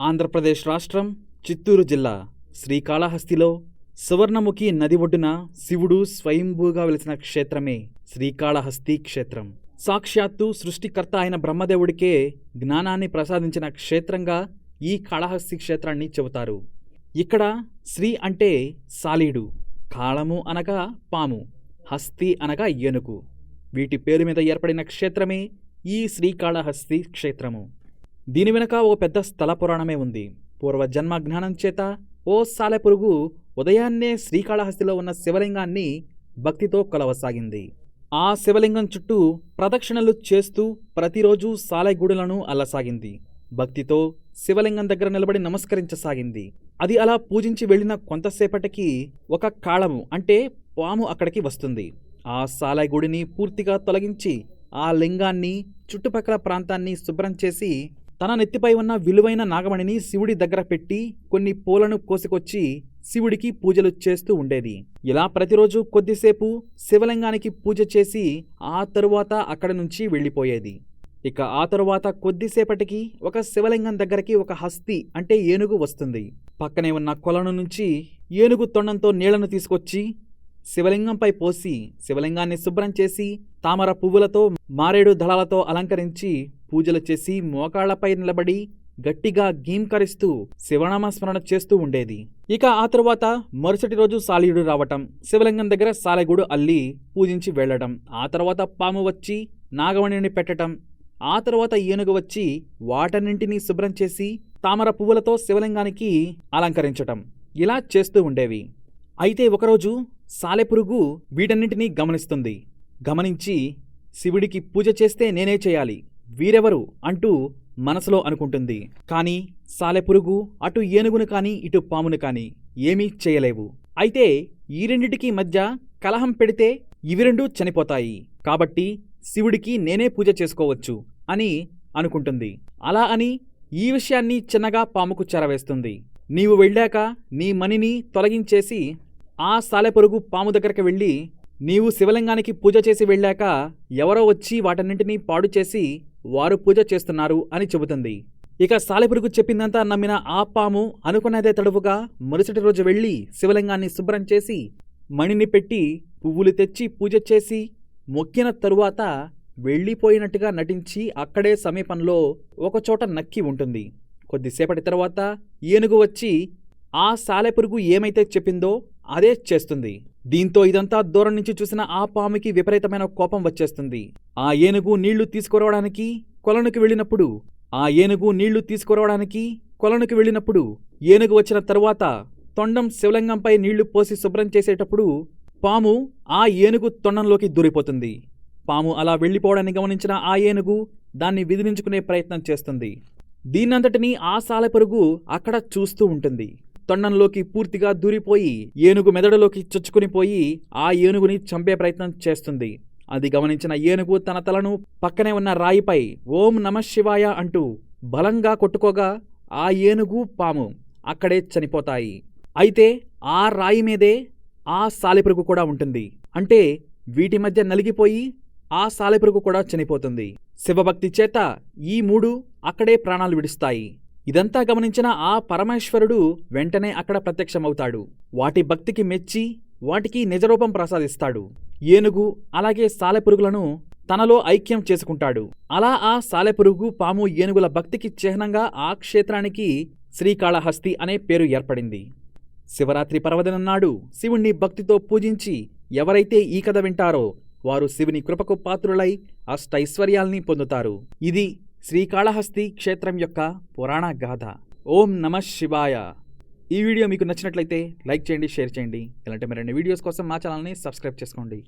ఆంధ్రప్రదేశ్ రాష్ట్రం చిత్తూరు జిల్లా శ్రీకాళహస్తిలో సువర్ణముఖి నది ఒడ్డున శివుడు స్వయంభూగా వెలిసిన క్షేత్రమే శ్రీకాళహస్తి క్షేత్రం. సాక్షాత్తు సృష్టికర్త అయిన బ్రహ్మదేవుడికే జ్ఞానాన్ని ప్రసాదించిన క్షేత్రంగా ఈ కాళహస్తి క్షేత్రాన్ని చెబుతారు. ఇక్కడ శ్రీ అంటే సాలీడు కాళము అనగా పాము హస్తి అనగా ఏనుగు. వీటి పేరు మీద ఏర్పడిన క్షేత్రమే ఈ శ్రీకాళహస్తి క్షేత్రము. దీని వెనుక ఓ పెద్ద స్థల పురాణమే ఉంది. పూర్వజన్మ జ్ఞానం చేత ఓ సాలెపురుగు ఉదయాన్నే శ్రీకాళహస్తిలో ఉన్న శివలింగాన్ని భక్తితో కొలవసాగింది. ఆ శివలింగం చుట్టూ ప్రదక్షిణలు చేస్తూ ప్రతిరోజు సాలెగూడులను అల్లసాగింది. భక్తితో శివలింగం దగ్గర నిలబడి నమస్కరించసాగింది. అది అలా పూజించి వెళ్ళిన కొంతసేపటికి ఒక కాళము అంటే పాము అక్కడికి వస్తుంది. ఆ సాలెగూడిని పూర్తిగా తొలగించి ఆ లింగాన్ని చుట్టుపక్కల ప్రాంతాన్ని శుభ్రం చేసి తన నెత్తిపై ఉన్న విలువైన నాగమణిని శివుడి దగ్గర పెట్టి కొన్ని పూలను కోసుకొచ్చి శివుడికి పూజలు చేస్తూ ఉండేది. ఇలా ప్రతిరోజు కొద్దిసేపు శివలింగానికి పూజ చేసి ఆ తరువాత అక్కడి నుంచి వెళ్ళిపోయేది. ఇక ఆ తరువాత కొద్దిసేపటికి ఒక శివలింగం దగ్గరికి ఒక హస్తి అంటే ఏనుగు వస్తుంది. పక్కనే ఉన్న కొలను నుంచి ఏనుగు తొండంతో నీళ్ళను తీసుకొచ్చి శివలింగంపై పోసి శివలింగాన్ని శుభ్రం చేసి తామర పువ్వులతో మారేడు దళాలతో అలంకరించి పూజలు చేసి మోకాళ్ళపై నిలబడి గట్టిగా గీంకరిస్తూ శివనామ స్మరణ చేస్తూ ఉండేది. ఇక ఆ తరువాత మరుసటి రోజు సాలీయుడు రావటం శివలింగం దగ్గర సాలెగూడు అల్లి పూజించి వెళ్ళటం ఆ తర్వాత పాము వచ్చి నాగమణిని పెట్టటం ఆ తర్వాత ఏనుగు వచ్చి వాటన్నింటినీ శుభ్రం చేసి తామర పువ్వులతో శివలింగానికి అలంకరించటం. ఇలా చేస్తూ ఉండేవి. అయితే ఒకరోజు సాలెపురుగు వీటన్నింటినీ గమనిస్తుంది. గమనించి శివుడికి పూజ చేస్తే నేనే చేయాలి. వీరెవరు అంటూ మనసులో అనుకుంటుంది. కానీ సాలెపురుగు అటు ఏనుగును కానీ ఇటు పామును కానీ ఏమీ చేయలేవు. అయితే ఈ రెండిటికి మధ్య కలహం పెడితే ఇవి రెండూ చనిపోతాయి. కాబట్టి శివుడికి నేనే పూజ చేసుకోవచ్చు అని అనుకుంటుంది. అలా అని ఈ విషయాన్ని చిన్నగా పాముకు చెరవేస్తుంది. నీవు వెళ్ళాక నీ మణిని తొలగించేసి ఆ సాలెపురుగు పాము దగ్గరికి వెళ్ళి నీవు శివలింగానికి పూజ చేసి వెళ్ళాక ఎవరో వచ్చి వాటన్నింటినీ పాడు చేసి వారు పూజ చేస్తున్నారు అని చెబుతుంది. ఇక సాలెపురుగు చెప్పిందంతా నమ్మిన ఆ పాము అనుకున్నదే తడువుగా మరుసటి రోజు వెళ్ళి శివలింగాన్ని శుభ్రం చేసి మణిని పెట్టి పువ్వులు తెచ్చి పూజ చేసి మొక్కిన తరువాత వెళ్ళిపోయినట్టుగా నటించి అక్కడే సమీపంలో ఒకచోట నక్కి ఉంటుంది. కొద్దిసేపటి తర్వాత ఏనుగు వచ్చి ఆ సాలెపురుగు ఏమైతే చెప్పిందో అదే చేస్తుంది. దీంతో ఇదంతా దూరం నుంచి చూసిన ఆ పాముకి విపరీతమైన కోపం వచ్చేస్తుంది. ఆ ఏనుగు నీళ్ళు తీసుకురావడానికి కొలనుకి వెళ్ళినప్పుడు ఆ ఏనుగు నీళ్ళు తీసుకురావడానికి కొలనుకి వెళ్ళినప్పుడు ఏనుగు వచ్చిన తరువాత తొండం శివలింగంపై నీళ్ళు పోసి శుభ్రం చేసేటప్పుడు పాము ఆ ఏనుగు తొండంలోకి దూరిపోతుంది. పాము అలా వెళ్ళిపోవడాన్ని గమనించిన ఆ ఏనుగు దాన్ని విధించుకునే ప్రయత్నం చేస్తుంది. దీన్నంతటినీ ఆ సాలెపురుగు అక్కడ చూస్తూ ఉంటుంది. తొండంలోకి పూర్తిగా దూరిపోయి ఏనుగు మెదడులోకి చొచ్చుకునిపోయి ఆ ఏనుగుని చంపే ప్రయత్నం చేస్తుంది. అది గమనించిన ఏనుగు తన తలను పక్కనే ఉన్న రాయిపై ఓం నమ శివాయ అంటూ బలంగా కొట్టుకోగా ఆ ఏనుగు పాము అక్కడే చనిపోతాయి. అయితే ఆ రాయి మీదే ఆ సాలెపురుగు కూడా ఉంటుంది. అంటే వీటి మధ్య నలిగిపోయి ఆ సాలెపురుగు కూడా చనిపోతుంది. శివభక్తి చేత ఈ మూడు అక్కడే ప్రాణాలు విడుస్తాయి. ఇదంతా గమనించిన ఆ పరమేశ్వరుడు వెంటనే అక్కడ ప్రత్యక్షమవుతాడు. వాటి భక్తికి మెచ్చి వాటికి నిజరూపం ప్రసాదిస్తాడు. ఏనుగు అలాగే సాలెపురుగులను తనలో ఐక్యం చేసుకుంటాడు. అలా ఆ సాలెపురుగు పాము ఏనుగుల భక్తికి చిహ్నంగా ఆ క్షేత్రానికి శ్రీకాళహస్తి అనే పేరు ఏర్పడింది. శివరాత్రి పర్వదినం నాడు శివుణ్ణి భక్తితో పూజించి ఎవరైతే ఈ కథ వింటారో వారు శివుని కృపకు పాత్రులై అష్టైశ్వర్యాల్ని పొందుతారు. ఇది శ్రీకాళహస్తి క్షేత్రం యొక్క పురాణ గాథ. ఓం నమ శివాయ. ఈ వీడియో మీకు నచ్చినట్లయితే లైక్ చేయండి షేర్ చేయండి. ఇలాంటి మరిన్ని వీడియోస్ కోసం మా ఛానల్ని సబ్స్క్రైబ్ చేసుకోండి.